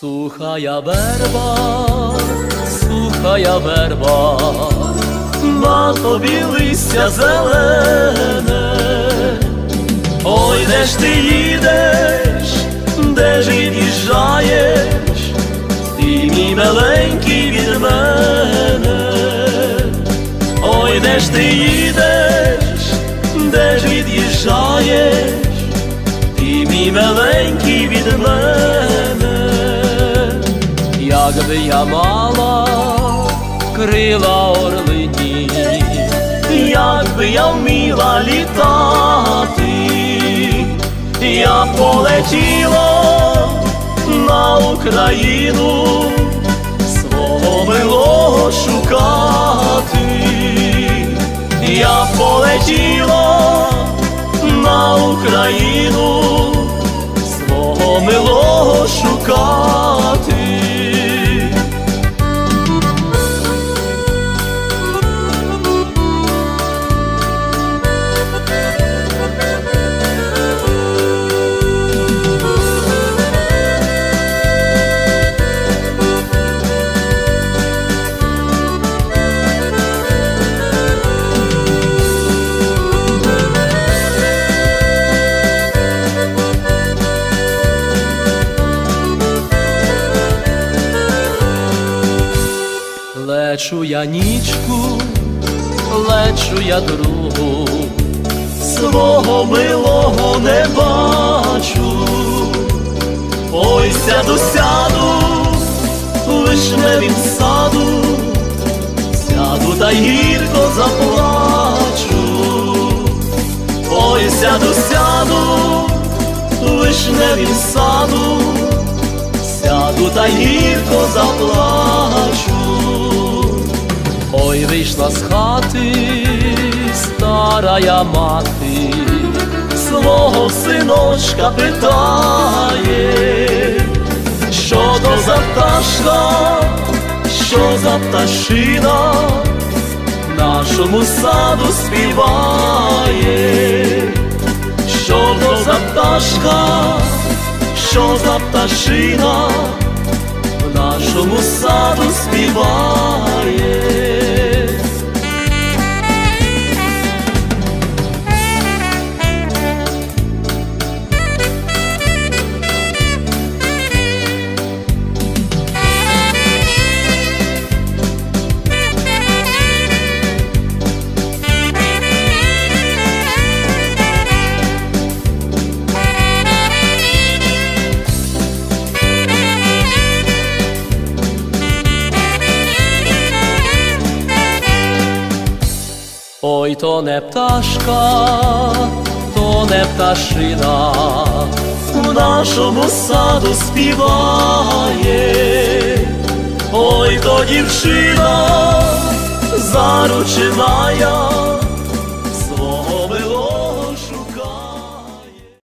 Сухая верба, сухая верба, на тобі листя зелене. Ой, де ж ти їдеш, де ж від'їжджаєш, ти мій миленький від мене. Ой, де ж ти їдеш, де ж від'їжджаєш, ти мій миленький від мене, якби я мала крила орлині, якби я вміла літати, я полетіла на Україну свого милого шукати, я полетіла на Україну свого милого шукати. Лечу я нічку, лечу я другу, свого милого не бачу, ой сяду, сяду, вишневім саду, сяду та гірко заплачу, ой сяду, сяду, вишневім саду. Сяду та гірко заплачу. Ой, вийшла з хати старая мати, свого синочка питає, що то за пташка, що за пташина нашому саду співає, що то за пташка що за пташина в нашому саду співає. Ой, то не пташка, то не пташина, у нашому саду співає, ой, то дівчина, заручена я